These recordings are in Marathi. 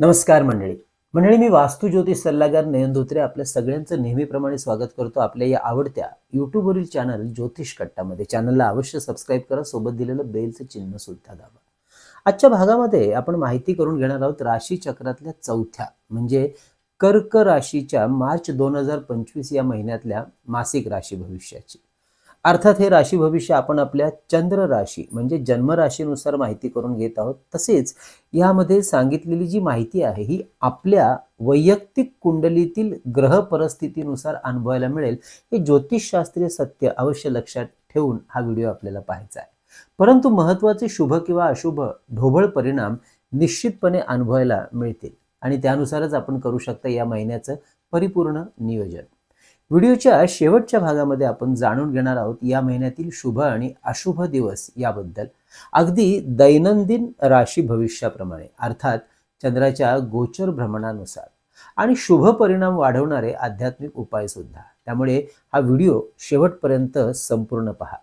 नमस्कार मंडळी. मंडळी मी वास्तू ज्योतिष सल्लागार नयन धोत्रे आपल्या सगळ्यांचं नेहमीप्रमाणे स्वागत करतो आपल्या या आवडत्या युट्यूबवरील चॅनल ज्योतिष कट्टामध्ये. चॅनलला अवश्य सबस्क्राईब करा सोबत दिलेलं बेलचं चिन्ह सुद्धा दाबा. आजच्या भागामध्ये आपण माहिती करून घेणार आहोत राशी चक्रातल्या चौथ्या म्हणजे कर्क राशीच्या मार्च दोन हजार पंचवीस या महिन्यातल्या मासिक राशी भविष्याची. अर्थात हे राशी भविष्य आपण आपल्या चंद्र राशी म्हणजे जन्मराशीनुसार माहिती करून घेत आहोत. तसेच यामध्ये सांगितलेली जी माहिती आहे ही आपल्या वैयक्तिक कुंडलीतील ग्रह परिस्थितीनुसार अनुभवायला मिळेल. हे ज्योतिषशास्त्रीय सत्य अवश्य लक्षात ठेवून हा व्हिडिओ आपल्याला पाहायचा आहे. परंतु महत्त्वाचे शुभ किंवा अशुभ ढोबळ परिणाम निश्चितपणे अनुभवायला मिळतील. आणि त्यानुसारच आपण करू शकता या महिन्याचं परिपूर्ण नियोजन. व्हिडिओच्या शेवटच्या भागामध्ये आपण जाणून घेणार आहोत या महिन्यातील शुभ आणि अशुभ दिवस याबद्दल. अगदी दैनंदिन राशी भविष्याप्रमाणे अर्थात चंद्राच्या गोचर भ्रमणानुसार. आणि शुभ परिणाम वाढवणारे आध्यात्मिक उपाय सुद्धा. त्यामुळे हा व्हिडिओ शेवटपर्यंत संपूर्ण पहा.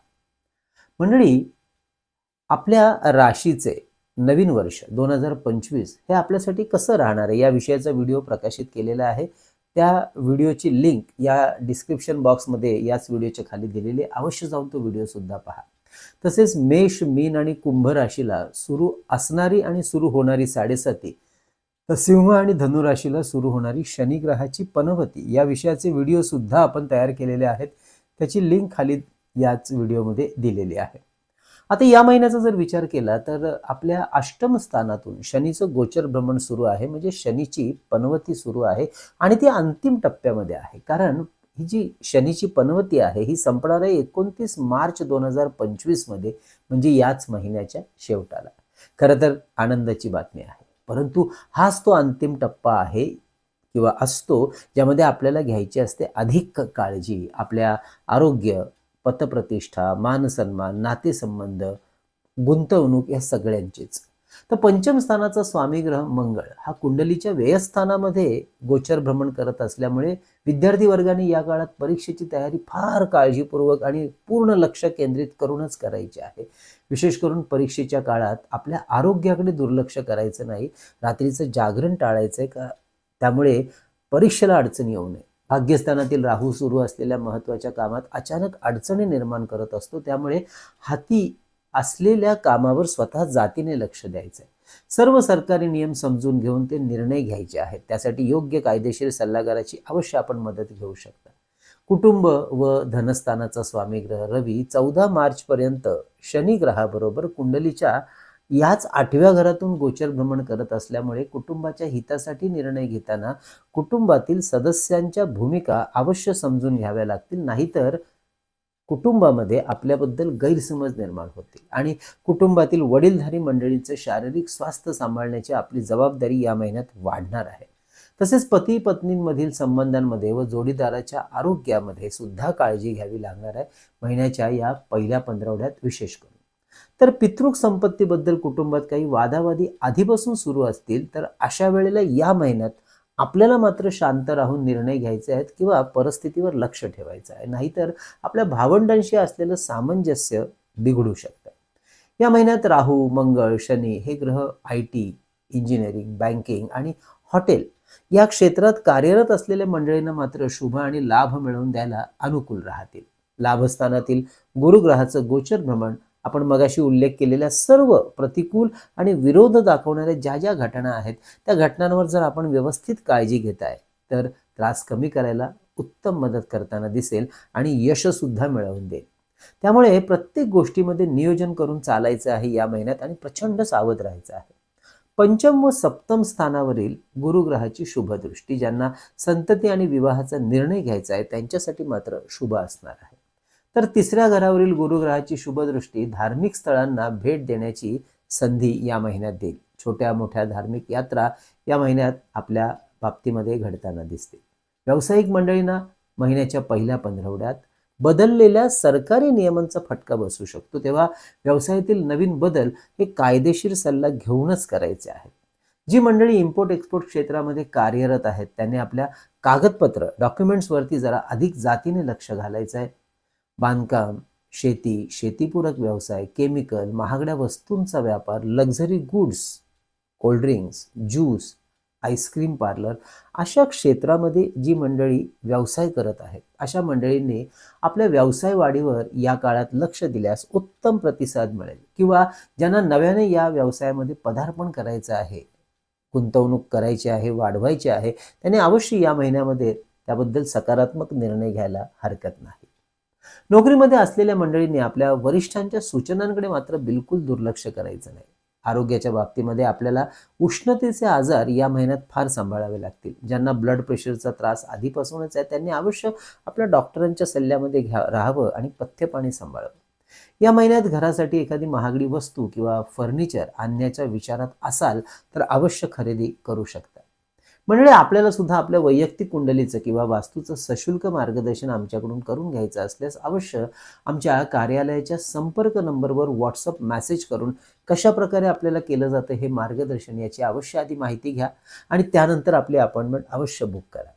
मंडळी आपल्या राशीचे नवीन वर्ष दोन हजार पंचवीस हे आपल्यासाठी कसं राहणार आहे? या विषयाचा व्हिडिओ प्रकाशित केलेला आहे. त्या व्हिडिओची लिंक या डिस्क्रिप्शन बॉक्समध्ये याच व्हिडिओच्या खाली दिलेली अवश्य जाऊन तो व्हिडिओसुद्धा पहा. तसेच मेष मीन आणि कुंभ राशीला सुरू असणारी आणि सुरू होणारी साडेसाती तर सिंह आणि धनुराशीला सुरू होणारी शनिग्रहाची पनवती या विषयाचे व्हिडिओसुद्धा आपण तयार केलेले आहेत. त्याची लिंक खाली याच व्हिडिओमध्ये दिलेली आहे. आता या महिन्याचा जर विचार केला तर आपल्या अष्टम स्थानातून शनीचं गोचर भ्रमण सुरू आहे म्हणजे शनीची पनवती सुरू आहे आणि ती अंतिम टप्प्यामध्ये आहे. कारण ही जी शनीची पनवती आहे ही संपणार आहे एकोणतीस मार्च दोन हजार पंचवीसमध्ये म्हणजे याच महिन्याच्या शेवटाला. खरं तर आनंदाची बातमी आहे. परंतु हाच तो अंतिम टप्पा आहे किंवा असतो ज्यामध्ये आपल्याला घ्यायची असते अधिक काळजी आपल्या आरोग्य पतप्रतिष्ठा मानसन्मान नातेसंबंध गुंतवणूक या सगळ्यांचीच. तर पंचम स्थानाचा स्वामी ग्रह मंगळ हा कुंडलीच्या व्ययस्थानामध्ये गोचर भ्रमण करत असल्यामुळे विद्यार्थी वर्गाने या काळात परीक्षेची तयारी फार काळजीपूर्वक आणि पूर्ण लक्ष केंद्रित करूनच करायची आहे. विशेष करून परीक्षेच्या काळात आपल्या आरोग्याकडे दुर्लक्ष करायचं नाही. रात्रीचं जागरण टाळायचं आहे का? त्यामुळे परीक्षेला अडचण येऊ नये. भाग्यस्थानातील राहू सुरू असलेल्या महत्त्वाच्या कामात अचानक अडचणी निर्माण करत असतो. त्यामुळे हाती असलेल्या कामावर स्वतः जातीने लक्ष द्यायचं आहे सर्व सरकारी नियम समजून घेऊन ते निर्णय घ्यायचे आहेत. त्यासाठी योग्य कायदेशीर सल्लागाराची अवश्य आपण मदत घेऊ शकता. कुटुंब व धनस्थानाचा स्वामी ग्रह रवी चौदा मार्चपर्यंत शनी ग्रहाबरोबर कुंडलीच्या याच आठव्या घरातून गोचर भ्रमण करत असल्यामुळे कुटुंबाच्या हितासाठी निर्णय घेताना कुटुंबातील सदस्यांच्या भूमिका अवश्य समजून घ्याव्या लागतील. नाहीतर कुटुंबामध्ये आपल्याबद्दल गैरसमज निर्माण होतील आणि कुटुंबातील वडीलधारी मंडळींचे शारीरिक स्वास्थ्य सांभाळण्याची आपली जबाबदारी या महिन्यात वाढणार आहे. तसेच पती पत्नींमधील संबंधांमध्ये व जोडीदाराच्या आरोग्यामध्ये सुद्धा काळजी घ्यावी लागणार आहे. महिन्याच्या या पहिल्या पंधरवड्यात विशेष करून. तर पितृक संपत्तीबद्दल कुटुंबात काही वादावादी आधीपासून सुरू असतील तर अशा वेळेला या महिन्यात आपल्याला मात्र शांत राहून निर्णय घ्यायचे आहेत किंवा परिस्थितीवर लक्ष ठेवायचं आहे. नाहीतर आपल्या भावंडांशी असलेलं सामंजस्य बिघडू शकतं. या महिन्यात राहू मंगळ शनी हे ग्रह आय टी इंजिनिअरिंग बँकिंग आणि हॉटेल या क्षेत्रात कार्यरत असलेल्या मंडळींना मात्र शुभ आणि लाभ मिळवून द्यायला अनुकूल राहतील. लाभस्थानातील गुरुग्रहाचं गोचर भ्रमण आपण मगाशी उल्लेख केलेल्या सर्व प्रतिकूल आणि विरोध दाखवणाऱ्या ज्या ज्या घटना आहेत त्या घटनांवर जर आपण व्यवस्थित काळजी घेत आहे तर त्रास कमी करायला उत्तम मदत करताना दिसेल आणि यशसुद्धा मिळवून देईल. त्यामुळे प्रत्येक गोष्टीमध्ये नियोजन करून चालायचं आहे या महिन्यात आणि प्रचंड सावध राहायचं आहे. पंचम व सप्तम स्थानावरील गुरुग्रहाची शुभदृष्टी ज्यांना संतती आणि विवाहाचा निर्णय घ्यायचा आहे त्यांच्यासाठी मात्र शुभ असणार आहे. तर तिसऱ्या घरावरील गुरुग्रहाची शुभदृष्टी धार्मिक स्थळांना भेट देण्याची संधी या महिन्यात देईल. छोट्या मोठ्या धार्मिक यात्रा या महिन्यात आपल्या बाबतीमध्ये घडताना दिसते व्यावसायिक मंडळींना महिन्याच्या पहिल्या पंधरवड्यात बदललेल्या सरकारी नियमांचा फटका बसू शकतो. तेव्हा व्यवसायातील नवीन बदल हे कायदेशीर सल्ला घेऊनच करायचे आहेत. जी मंडळी इम्पोर्ट एक्सपोर्ट क्षेत्रामध्ये कार्यरत आहेत त्यांनी आपल्या कागदपत्र डॉक्युमेंट्सवरती जरा अधिक जातीने लक्ष घालायचं आहे. बांधकाम शेती शेतीपूरक व्यवसाय केमिकल महागड्या वस्तूंचा व्यापार luxury goods cold drinks juice ice cream parlour अशा क्षेत्रामध्ये जी मंडळी व्यवसाय करत आहेत अशा मंडळींनी आपल्या व्यवसाय वाढीवर या काळात लक्ष दिल्यास उत्तम प्रतिसाद मिळेल. किंवा ज्यांना नव्याने या व्यवसायामध्ये पदार्पण करायचं आहे गुंतवणूक करायची आहे वाढवायची आहे त्यांनी अवश्य या महिन्यामध्ये त्याबद्दल सकारात्मक निर्णय घ्यायला हरकत नाही. नोकरीमध्ये असलेल्या मंडळींनी आपल्या वरिष्ठांच्या सूचनांकडे मात्र बिलकुल दुर्लक्ष करायचं नाही. आरोग्याच्या बाबतीमध्ये आपल्याला उष्णतेचे आजार या महिन्यात फार सांभाळावे लागतील. ज्यांना ब्लड प्रेशरचा त्रास आधीपासूनच आहे त्यांनी अवश्य आपल्या डॉक्टरांच्या सल्ल्यामध्ये घ्या राहावं आणि पथ्यपाणी सांभाळावं. या महिन्यात घरासाठी एखादी महागडी वस्तू किंवा फर्निचर आणण्याच्या विचारात असाल तर अवश्य खरेदी करू शकता. मंडळी आपल्याला सुद्धा आपल्या वैयक्तिक कुंडलीचं किंवा वास्तूचं सशुल्क मार्गदर्शन आमच्याकडून करून घ्यायचं असल्यास अवश्य आमच्या कार्यालयाच्या संपर्क नंबरवर व्हॉट्सअप मेसेज करून कशा प्रकारे आपल्याला केलं जातं हे मार्गदर्शन याची अवश्य आधी माहिती घ्या आणि त्यानंतर आपली अपॉइंटमेंट अवश्य बुक करा.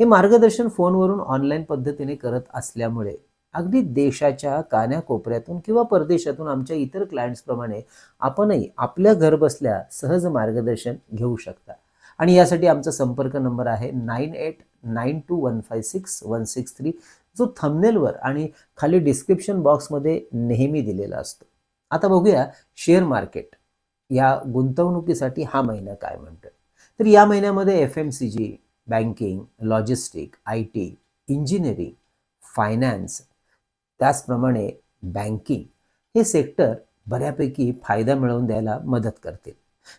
हे मार्गदर्शन फोनवरून ऑनलाईन पद्धतीने करत असल्यामुळे अगदी देशाच्या कान्याकोपऱ्यातून किंवा परदेशातून आमच्या इतर क्लायंट्सप्रमाणे आपणही आपल्या घरबसल्या सहज मार्गदर्शन घेऊ शकता. आणि यासाठी आमचा संपर्क नंबर आहे nine eight nine two one five six one six three. जो थंबनेलवर आणि खाली डिस्क्रिप्शन बॉक्समध्ये नेहमी दिलेला असतो. आता बघूया शेअर मार्केट या गुंतवणुकीसाठी हा महिना काय म्हणतोय. तर या महिन्यामध्ये F M C G banking logistic I T engineering finance त्याचप्रमाणे बँकिंग हे सेक्टर बऱ्यापैकी फायदा मिळवून द्यायला मदत करतील.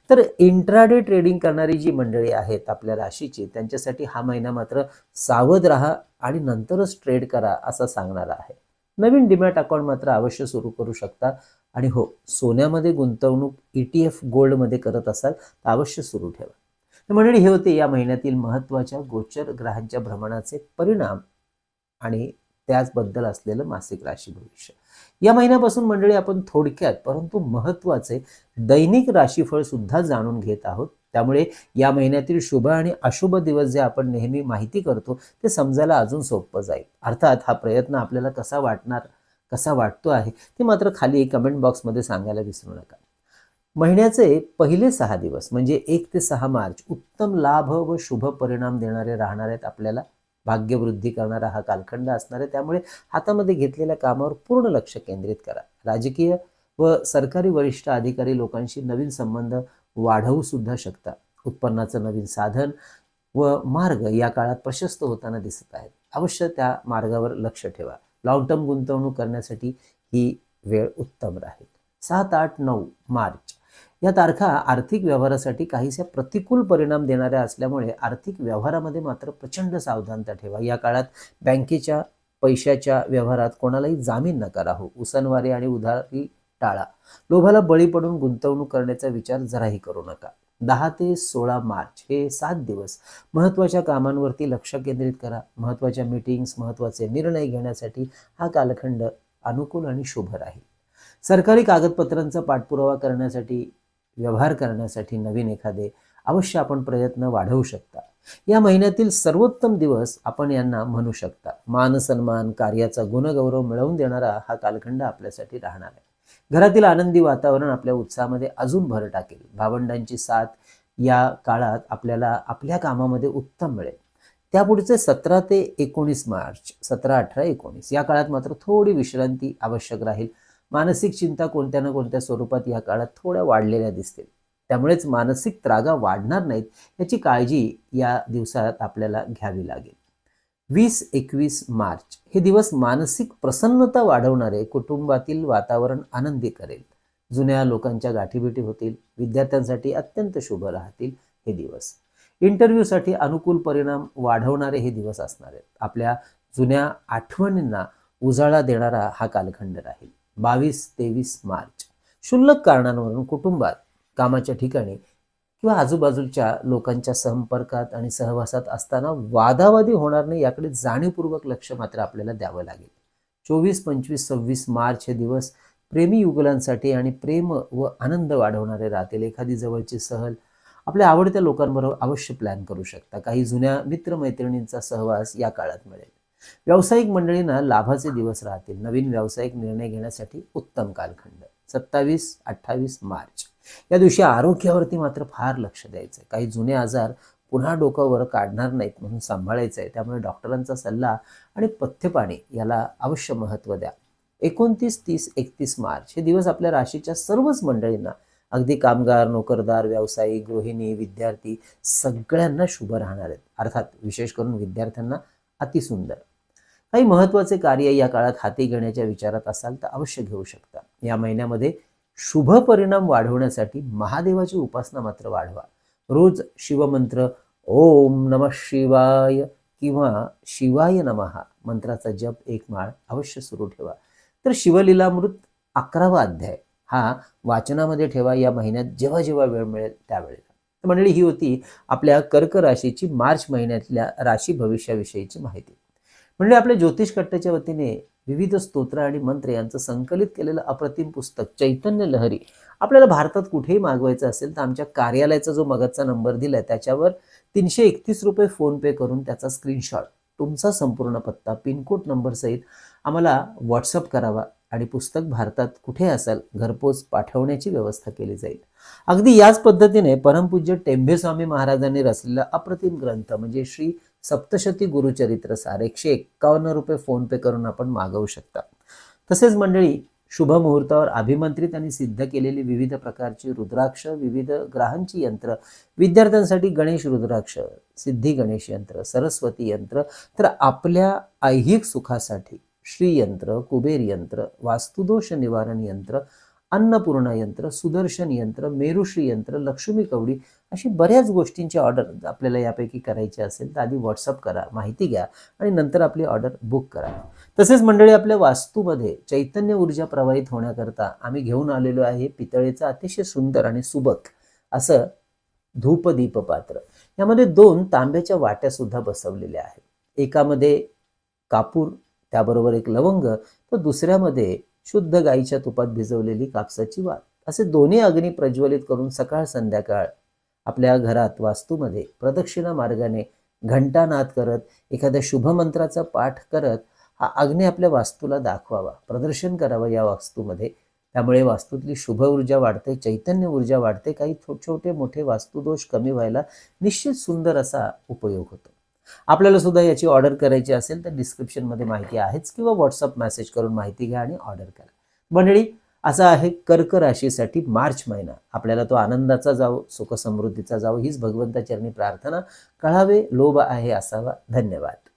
तर इंट्राडे ट्रेडिंग करणारी जी मंडळी आहेत आपल्या राशीची त्यांच्यासाठी हा महिना मात्र सावध राहा आणि नंतरच ट्रेड करा असं सांगणारा आहे. नवीन डिमॅट अकाउंट मात्र अवश्य सुरू करू शकता आणि हो सोन्यामध्ये गुंतवणूक ई टी एफ गोल्डमध्ये करत असाल तर अवश्य सुरू ठेवा. मंडळी हे होते या महिन्यातील महत्त्वाच्या गोचर ग्रहांच्या भ्रमणाचे परिणाम आणि त्याचबद्दल असलेलं मासिक राशी भविष्य. या महिन्यापासून मंडळी आपण थोडक्यात परंतु महत्त्वाचे दैनिक राशीफळ सुद्धा जाणून घेत आहोत. त्यामुळे या महिन्यातील शुभ आणि अशुभ दिवस जे आपण नेहमी माहिती करतो ते समजायला अजून सोपं जाईल. अर्थात हा प्रयत्न आपल्याला कसा वाटणार कसा वाटतो आहे ते मात्र खाली कमेंट बॉक्समध्ये सांगायला विसरू नका. महिन्याचे पहिले सहा दिवस म्हणजे एक ते सहा मार्च उत्तम लाभ व शुभ परिणाम देणारे राहणार आहेत आपल्याला भाग्यवृद्धी करणारा हा कालखंड असणार आहे. त्यामुळे हातामध्ये घेतलेल्या कामावर पूर्ण लक्ष केंद्रित करा. राजकीय व सरकारी वरिष्ठ अधिकारी लोकांशी नवीन संबंध वाढवू सुद्धा शकता. उत्पन्नाचं नवीन साधन व मार्ग या काळात प्रशस्त होताना दिसत आहेत. अवश्य त्या मार्गावर लक्ष ठेवा. लॉंग टर्म गुंतवणूक करण्यासाठी ही वेळ उत्तम राहील. सात आठ नऊ मार्च या तारखा आर्थिक व्यवहारासाठी काहीशा प्रतिकूल परिणाम देणाऱ्या असल्यामुळे आर्थिक व्यवहारामध्ये मात्र प्रचंड सावधानता ठेवा. या काळात बँकेच्या पैशाच्या व्यवहारात कोणालाही जामीन नका राहू हो. उसनवारी आणि उधारी टाळा. लोभाला बळी पडून गुंतवणूक करण्याचा विचार जराही करू नका. दहा ते सोळा मार्च हे सात दिवस. महत्त्वाच्या कामांवरती लक्ष केंद्रित करा. महत्त्वाच्या मीटिंग्स महत्त्वाचे निर्णय घेण्यासाठी हा कालखंड अनुकूल आणि शुभ राहील. सरकारी कागदपत्रांचा पाठपुरावा करण्यासाठी व्यवहार करण्यासाठी नवीन एखादे अवश्य आपण प्रयत्न वाढवू शकता. या महिन्यातील सर्वोत्तम दिवस आपण यांना म्हणू शकता. मान सन्मान कार्याचा गुणगौरव मिळवून देणारा हा कालखंड आपल्यासाठी राहणार आहे. घरातील आनंदी वातावरण आपल्या उत्साहामध्ये अजून भर टाकेल. भावंडांची साथ या काळात आपल्याला आपल्या कामामध्ये उत्तम मिळेल. त्यापुढचे सतरा ते एकोणीस मार्च सतरा अठरा एकोणीस या काळात मात्र थोडी विश्रांती आवश्यक राहील. मानसिक चिंता कोणत्या ना कोणत्या स्वरूपात या काळात थोड्या वाढलेल्या दिसतील. त्यामुळेच मानसिक त्रागा वाढणार नाहीत याची काळजी या दिवसात आपल्याला घ्यावी लागेल. वीस एकवीस मार्च हे दिवस मानसिक प्रसन्नता वाढवणारे कुटुंबातील वातावरण आनंदी करेल. जुन्या लोकांच्या गाठीभेटी होतील विद्यार्थ्यांसाठी अत्यंत शुभ राहतील हे दिवस. इंटरव्ह्यूसाठी अनुकूल परिणाम वाढवणारे हे दिवस असणार आहेत. आपल्या जुन्या आठवणींना उजाळा देणारा हा कालखंड राहील. बावीस तेवीस मार्च. क्षुल्लक कारणांवरून कुटुंबात कामाच्या ठिकाणी किंवा आजूबाजूच्या लोकांच्या संपर्कात आणि सहवासात असताना वादावादी होणार नाही याकडे जाणीवपूर्वक लक्ष मात्र आपल्याला द्यावं लागेल. चोवीस पंचवीस सव्वीस मार्च हे दिवस प्रेमी युगलांसाठी आणि प्रेम व आनंद वाढवणारे राहतील. एखादी जवळची सहल आपल्या आवडत्या लोकांबरोबर अवश्य प्लॅन करू शकता. काही जुन्या मित्रमैत्रिणींचा सहवास या काळात मिळेल. व्यावसायिक मंडळींना लाभाचे दिवस राहतील. नवीन व्यावसायिक निर्णय घेण्यासाठी उत्तम कालखंड. सत्तावीस अठ्ठावीस मार्च. या दिवशी आरोग्यावरती मात्र फार लक्ष द्यायचं आहे काही जुने आजार पुन्हा डोकावर काढणार नाहीत म्हणून सांभाळायचं आहे त्यामुळे डॉक्टरांचा सल्ला आणि पथ्यपाणी याला अवश्य महत्त्व द्या. एकोणतीस तीस एकतीस मार्च हे दिवस आपल्या राशीच्या सर्वच मंडळींना अगदी कामगार नोकरदार व्यावसायिक गृहिणी विद्यार्थी सगळ्यांना शुभ राहणार आहेत. अर्थात विशेष करून विद्यार्थ्यांना अतिसुंदर. काही महत्त्वाचे कार्य या काळात हाती घेण्याच्या विचारात असाल तर अवश्य घेऊ शकता. या महिन्यामध्ये शुभ परिणाम वाढवण्यासाठी महादेवाची उपासना मात्र वाढवा. रोज शिवमंत्र ओम नम शिवाय किंवा शिवाय नमहा मंत्राचा जप एक माळ अवश्य सुरू ठेवा. तर शिवलीलामृत अकरावा अध्याय हा वाचनामध्ये ठेवा. या महिन्यात जेव्हा जेव्हा वेळ मिळेल त्यावेळेला मंडळी ही होती आपल्या कर्क राशीची मार्च महिन्यातल्या राशी भविष्याविषयीची माहिती. म्हणजे आपल्या ज्योतिष कट्ट्याच्या वतीने विविध स्तोत्र आणि मंत्र यांचं संकलित केलेलं अप्रतिम पुस्तक चैतन्य लहरी आपल्याला भारतात कुठेही मागवायचं असेल तर आमच्या कार्यालयाचा जो मगतचा नंबर दिला आहे त्याच्यावर तीनशे एकतीस रुपये फोनपे करून त्याचा स्क्रीनशॉट तुमचा संपूर्ण पत्ता पिनकोड नंबरसहित आम्हाला व्हॉट्सअप करावा आणि पुस्तक भारतात कुठे असाल घरपोच पाठवण्याची व्यवस्था केली जाईल. अगदी याच पद्धतीने परमपूज्य टेंभे स्वामी महाराजांनी रचलेला अप्रतिम ग्रंथ म्हणजे श्री सप्तशती गुरुचरित्र सार. एकशे एक्कावन्न रुपये फोन पे करून आपण मागवू शकता. तसेच मंडळी शुभ मुहूर्तावर अभिमंत्रित आणि सिद्ध केलेली विविध प्रकारची रुद्राक्ष विविध ग्रहांची यंत्र विद्यार्थ्यांसाठी गणेश रुद्राक्ष सिद्धी गणेश यंत्र सरस्वती यंत्र तर आपल्या ऐहिक सुखासाठी श्रीयंत्र कुबेर यंत्र वास्तुदोष निवारण यंत्र अन्नपूर्णा यंत्र सुदर्शन यंत्र मेरुश्री यंत्र लक्ष्मी कवडी अशी बऱ्याच गोष्टींची ऑर्डर आपल्याला यापैकी करायची असेल तर आधी व्हॉट्सअप करा माहिती घ्या आणि नंतर आपली ऑर्डर बुक करा. तसेच मंडळी आपल्या वास्तूमध्ये चैतन्य ऊर्जा प्रवाहित होण्याकरता आम्ही घेऊन आलेलो आहे पितळेचं अतिशय सुंदर आणि सुबक असं धूपदीप पात्र. यामध्ये दोन तांब्याच्या वाट्या सुद्धा बसवलेल्या आहेत. एकामध्ये कापूर त्याबरोबर एक लवंग तर दुसऱ्यामध्ये शुद्ध गाईच्या तुपात भिजवलेली कापसाची वात. असे दोन्ही अग्नी प्रज्वलित करून सकाळ संध्याकाळ आपल्या घरात वास्तूमध्ये प्रदक्षिणा मार्गाने घंटानाद करत एखाद्या शुभमंत्राचा पाठ करत हा अग्नी आपल्या वास्तूला दाखवावा प्रदर्शन करावं या वास्तूमध्ये. त्यामुळे वास्तूतली शुभ ऊर्जा वाढते चैतन्य ऊर्जा वाढते. काही छोटे मोठे वास्तुदोष कमी व्हायला निश्चित सुंदर असा उपयोग होतो. आपल्याला सुद्धा याची ऑर्डर करायची असेल तर डिस्क्रिप्शनमध्ये माहिती आहेच किंवा व्हॉट्सअप मेसेज करून माहिती घ्या आणि ऑर्डर करा. मंडळी असा आहे कर्क राशीसाठी मार्च महिना. आपल्याला तो आनंदाचा जावो सुखसमृद्धीचा जावो हीच भगवंताचरणी प्रार्थना. कळावे लोभ आहे असावा. धन्यवाद.